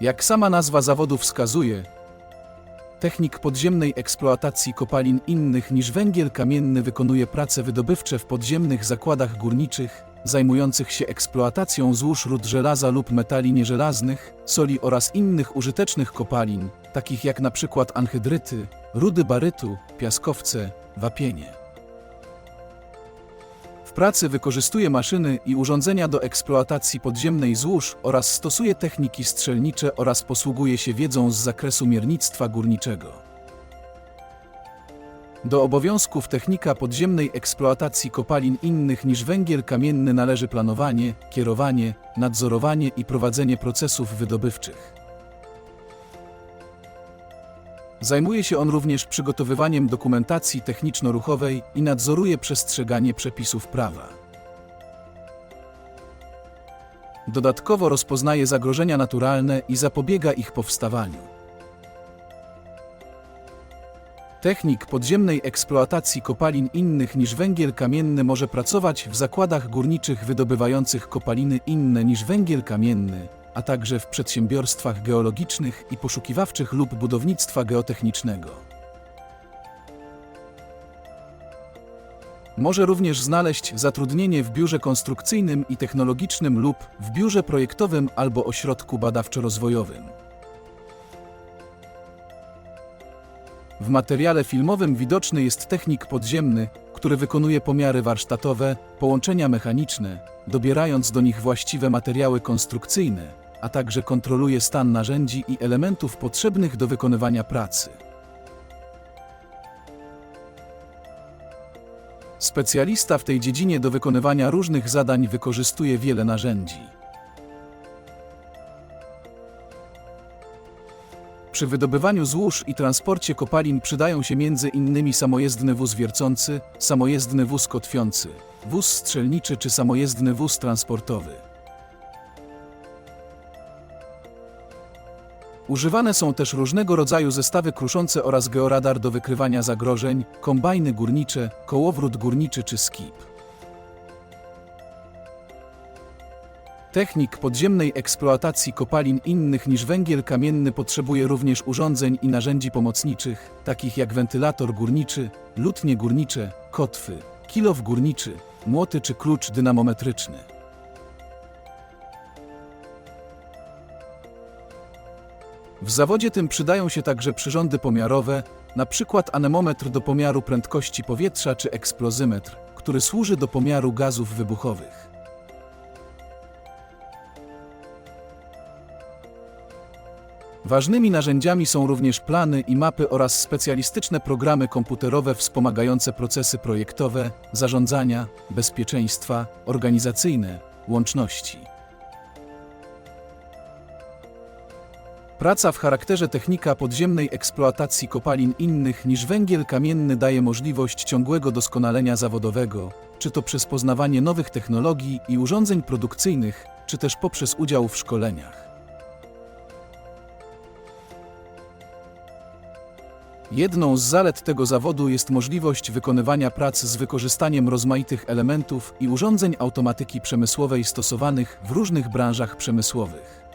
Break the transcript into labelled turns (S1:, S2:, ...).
S1: Jak sama nazwa zawodu wskazuje, technik podziemnej eksploatacji kopalin innych niż węgiel kamienny wykonuje prace wydobywcze w podziemnych zakładach górniczych, zajmujących się eksploatacją złóż rud żelaza lub metali nieżelaznych, soli oraz innych użytecznych kopalin, takich jak przykład anhydryty, rudy barytu, piaskowce, wapienie. W pracy wykorzystuje maszyny i urządzenia do eksploatacji podziemnej złóż oraz stosuje techniki strzelnicze oraz posługuje się wiedzą z zakresu miernictwa górniczego. Do obowiązków technika podziemnej eksploatacji kopalin innych niż węgiel kamienny należy planowanie, kierowanie, nadzorowanie i prowadzenie procesów wydobywczych. Zajmuje się on również przygotowywaniem dokumentacji techniczno-ruchowej i nadzoruje przestrzeganie przepisów prawa. Dodatkowo rozpoznaje zagrożenia naturalne i zapobiega ich powstawaniu. Technik podziemnej eksploatacji kopalin innych niż węgiel kamienny może pracować w zakładach górniczych wydobywających kopaliny inne niż węgiel kamienny, a także w przedsiębiorstwach geologicznych i poszukiwawczych lub budownictwa geotechnicznego. Może również znaleźć zatrudnienie w biurze konstrukcyjnym i technologicznym lub w biurze projektowym albo ośrodku badawczo-rozwojowym. W materiale filmowym widoczny jest technik podziemny, który wykonuje pomiary warsztatowe, połączenia mechaniczne, dobierając do nich właściwe materiały konstrukcyjne, a także kontroluje stan narzędzi i elementów potrzebnych do wykonywania pracy. Specjalista w tej dziedzinie do wykonywania różnych zadań wykorzystuje wiele narzędzi. Przy wydobywaniu złóż i transporcie kopalin przydają się innymi samojezdny wóz wiercący, samojezdny wóz kotwiący, wóz strzelniczy czy samojezdny wóz transportowy. Używane są też różnego rodzaju zestawy kruszące oraz georadar do wykrywania zagrożeń, kombajny górnicze, kołowrót górniczy czy skip. Technik podziemnej eksploatacji kopalin innych niż węgiel kamienny potrzebuje również urządzeń i narzędzi pomocniczych, takich jak wentylator górniczy, lutnie górnicze, kotwy, kilow górniczy, młoty czy klucz dynamometryczny. W zawodzie tym przydają się także przyrządy pomiarowe, przykład anemometr do pomiaru prędkości powietrza czy eksplozymetr, który służy do pomiaru gazów wybuchowych. Ważnymi narzędziami są również plany i mapy oraz specjalistyczne programy komputerowe wspomagające procesy projektowe, zarządzania, bezpieczeństwa, organizacyjne, łączności. Praca w charakterze technika podziemnej eksploatacji kopalin innych niż węgiel kamienny daje możliwość ciągłego doskonalenia zawodowego, czy to przez poznawanie nowych technologii i urządzeń produkcyjnych, czy też poprzez udział w szkoleniach. Jedną z zalet tego zawodu jest możliwość wykonywania prac z wykorzystaniem rozmaitych elementów i urządzeń automatyki przemysłowej stosowanych w różnych branżach przemysłowych.